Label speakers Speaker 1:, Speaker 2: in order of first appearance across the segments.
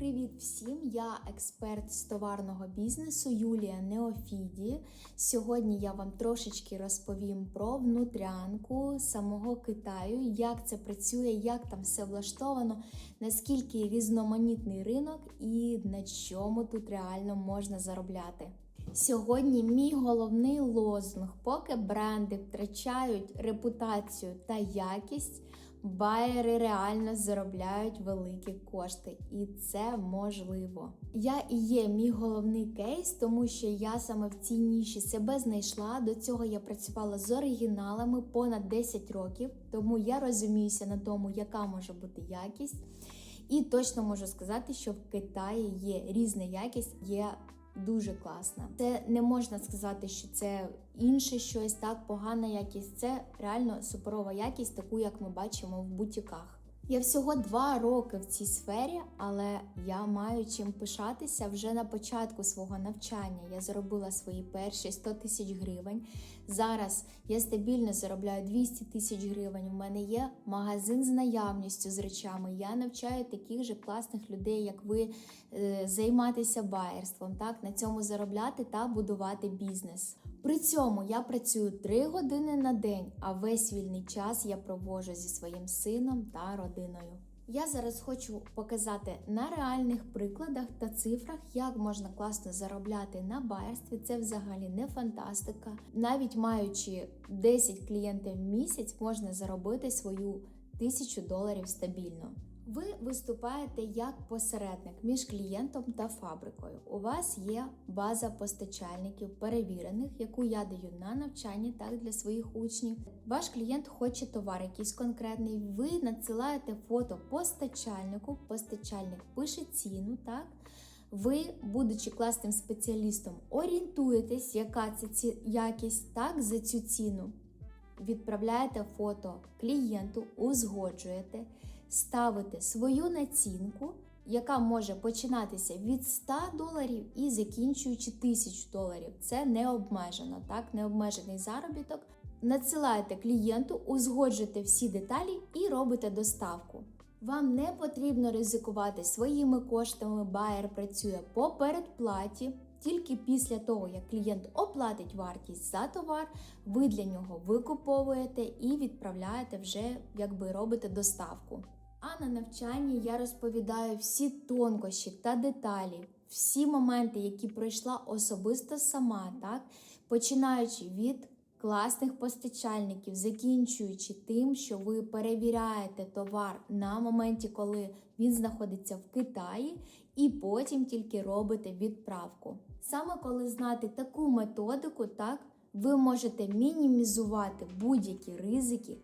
Speaker 1: Привіт всім! Я експерт з товарного бізнесу Юлія Неофіді. Сьогодні я вам трошечки розповім про внутрянку самого Китаю, як це працює, як там все влаштовано, наскільки різноманітний ринок і на чому тут реально можна заробляти. Сьогодні мій головний лозунг, поки бренди втрачають репутацію та якість, байери реально заробляють великі кошти, і це можливо. Я і є мій головний кейс, тому що я саме в цій ніші себе знайшла. До цього я працювала з оригіналами понад 10 років, тому я розуміюся на тому, яка може бути якість. І точно можу сказати, що в Китаї є різна якість, є дуже класна. Це не можна сказати, що це інше щось, так погана якість. Це реально суперова якість, таку як ми бачимо в бутіках. Я всього два роки в цій сфері, але я маю чим пишатися вже на початку свого навчання. Я заробила свої перші 100 тисяч гривень. Зараз я стабільно заробляю 200 тисяч гривень. У мене є магазин з наявністю з речами. Я навчаю таких же класних людей, як ви, е, займатися байерством, так на цьому заробляти та будувати бізнес. При цьому я працюю 3 години на день, а весь вільний час я проводжу зі своїм сином та родиною. Я зараз хочу показати на реальних прикладах та цифрах, як можна класно заробляти на байерстві. Це взагалі не фантастика. Навіть маючи 10 клієнтів в місяць, можна заробити свою тисячу доларів стабільно. Ви виступаєте як посередник між клієнтом та фабрикою. У вас є база постачальників перевірених, яку я даю на навчання так для своїх учнів. Ваш клієнт хоче товар якийсь конкретний. Ви надсилаєте фото постачальнику, постачальник пише ціну, так. Ви, будучи класним спеціалістом, орієнтуєтесь, яка це ці якість так за цю ціну. Відправляєте фото клієнту, узгоджуєте, ставите свою націнку, яка може починатися від 100 доларів і закінчуючи 1000 доларів. Це не обмежено, так, необмежений заробіток. Надсилаєте клієнту, узгоджуєте всі деталі і робите доставку. Вам не потрібно ризикувати своїми коштами. Байер працює по передплаті. Тільки після того, як клієнт оплатить вартість за товар, ви для нього викуповуєте і відправляєте вже, якби робите доставку. А на навчанні я розповідаю всі тонкощі та деталі, всі моменти, які пройшла особисто сама, так починаючи від класних постачальників, закінчуючи тим, що ви перевіряєте товар на моменті, коли він знаходиться в Китаї, і потім тільки робите відправку. Саме коли знати таку методику, так ви можете мінімізувати будь-які ризики,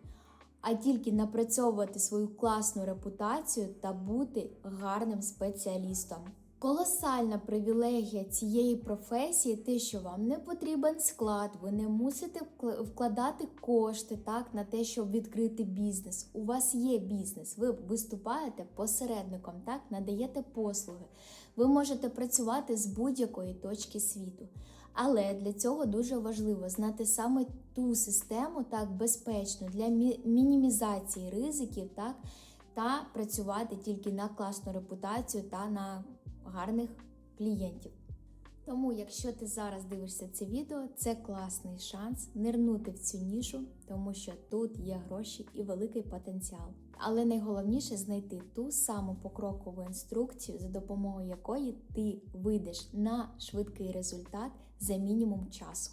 Speaker 1: а тільки напрацьовувати свою класну репутацію та бути гарним спеціалістом. Колосальна привілегія цієї професії, те, що вам не потрібен склад, ви не мусите вкладати кошти так на те, щоб відкрити бізнес. У вас є бізнес, ви виступаєте посередником, так надаєте послуги. Ви можете працювати з будь-якої точки світу. Але для цього дуже важливо знати саме ту систему, так безпечну для мінімізації ризиків, так та працювати тільки на класну репутацію та на гарних клієнтів. Тому, якщо ти зараз дивишся це відео, це класний шанс нирнути в цю нішу, тому що тут є гроші і великий потенціал. Але найголовніше знайти ту саму покрокову інструкцію, за допомогою якої ти вийдеш на швидкий результат за мінімум часу.